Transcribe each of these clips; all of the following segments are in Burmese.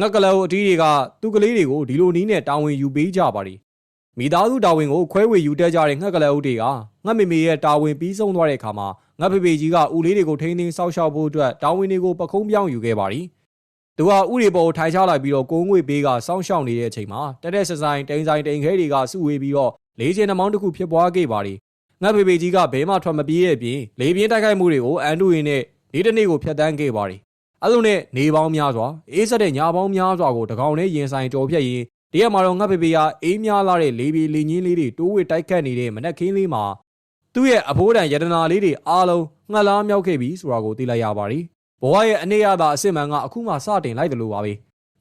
ငှက်ကလေးအတီးတွေကသူ့ကလေးတွေကိုဒီလိုနီးနဲ့တာဝန်ယူပေးကြပါတယ်မိသားစုတာဝန်ကိုခွဲဝေယူတတ်ကြတဲ့ငှက်ကလေးအုပ်တွေကငှက်မေမေရဲ့တာဝန်ပြီးဆုံးသွားတဲ့အခါမှာငှက်ဖေဖေကြီးကဦးလေးတွေကိုထိန်းသိမ်းစောင့်ရှောက်ဖို့အတွက်တာဝန်တွေကိုပခုံးပြောင်းယူခဲ့ပါတယ်သူကဥရီပေါ်ကိုထိုင်ချလိုက်ပြီးတော့ကိုငွေပေးကစောင့်ရှောက်နေတဲ့အချိန်မှာတက်တဲ့ဆဆိုင်တိန်ဆိုင်တိန်ခဲတွေကစုဝေးပြီးတော့လေးချင်နှမောင်းတစ်ခုဖြစ်ပွားခဲ့ပါတယ်ငှက်ဖေဖေကြီးကဘဲမှထွက်မပြေးတဲ့အပြင်လေပြင်းတိုက်ခိုက်မှုတွေကိုအန်တူရင်နဲ့နေ့တစ်နေ့ကိုဖျက်ဆီးခဲ့ပါတယ် အဲ့လိုနဲ့နေပေါင်းများစွာအေးဆက်တဲ့ညာပေါင်းများစွာကိုတကောင်နဲ့ရင်ဆိုင်ကြော်ဖြတ်ရင်တရက်မှာတော့ငှက်ဖေဖေကအေးများလာတဲ့လေပြေလေညင်းလေးတွေတိုးဝှစ်တိုက်ခတ်နေတဲ့မနက်ခင်းလေးမှာသူ့ရဲ့အဖိုးတန်ယတနာလေးတွေအားလုံးငှက်လားမြောက်ခဲ့ပြီဆိုတာကိုသိလိုက်ရပါတယ်ဘဝရဲ့အနေအသာအစ်စ်မှန်ကအခုမှစတင်လိုက်တယ်လို့ပါပဲ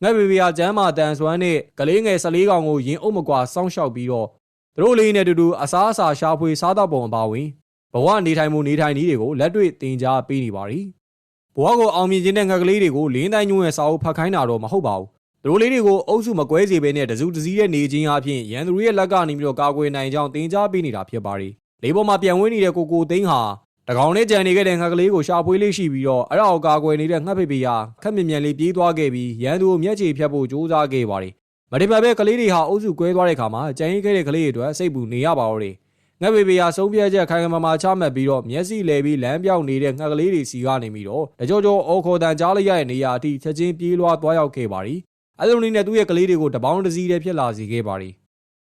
ငှက်ဖေဖေကကျမ်းမာတန်ဆွမ်းနဲ့ကလေးငယ်14ကောင်ကိုရင်အုပ်မကွာစောင့်ရှောက်ပြီးတော့သူတို့လေးနဲ့အတူတူအစားအစာရှာဖွေစားတော့ပုံအပါဝင်ဘဝနေထိုင်မှုနေထိုင်နည်းတွေကိုလက်တွေ့သင်ကြားပေးနေပါတယ် ဘဝကိုအောင်မြင်ခြင်းတဲ့ငှက်ကလေးတွေကိုလင်းတိုင်းညွန့်ရဲ့စာအုပ်ဖတ်ခိုင်းတာတော့မဟုတ်ပါဘူးသူတို့လေးတွေကိုအုပ်စုမကွဲစေဘဲနဲ့တစုတစည်းရဲ့နေခြင်းအပြင်ရန်သူရဲ့လက်ကနေပြီးတော့ကာကွယ်နိုင်ကြောင်းသင်ကြားပေးနေတာဖြစ်ပါတယ်လေးပေါ်မှာပြန်ဝင်းနေတဲ့ကိုကိုသိန်းဟာတကောင်နဲ့ကြံနေခဲ့တဲ့ငှက်ကလေးကိုရှာဖွေလေးရှိပြီးတော့အဲ့ဒါကိုကာကွယ်နေတဲ့ငှက်ဖေဖေဟာခက်မြင်မြန်လေးပြေးသွားခဲ့ပြီးရန်သူကိုမျက်ခြေဖြတ်ဖို့ကြိုးစားခဲ့ပါတယ်မတိပတ်ပဲကလေးတွေဟာအုပ်စုကွဲသွားတဲ့ခါမှာကြံရင်ခဲ့တဲ့ကလေးတွေအတွက်စိတ်ပူနေရပါတော့တယ် ငှက်ဖေဖေဟာဆုံးဖြတ်ချက်ခိုင်ခိုင်မာမာချမှတ်ပြီးတော့မျက်စိလဲပြီးလမ်းပြောင်းနေတဲ့ငှက်ကလေးတွေစီကနေပြီးတော့တကြောကြောအော်ခေါ်တန်ကြားလိုက်ရတဲ့နေရာအထိချက်ချင်းပြေးလွှားသွားရောက်ခဲ့ပါတယ်အဲ့လိုနည်းနဲ့သူ့ရဲ့ကလေးတွေကိုတပေါင်းတစ်စီးတည်းဖြစ်လာစေခဲ့ပါတယ်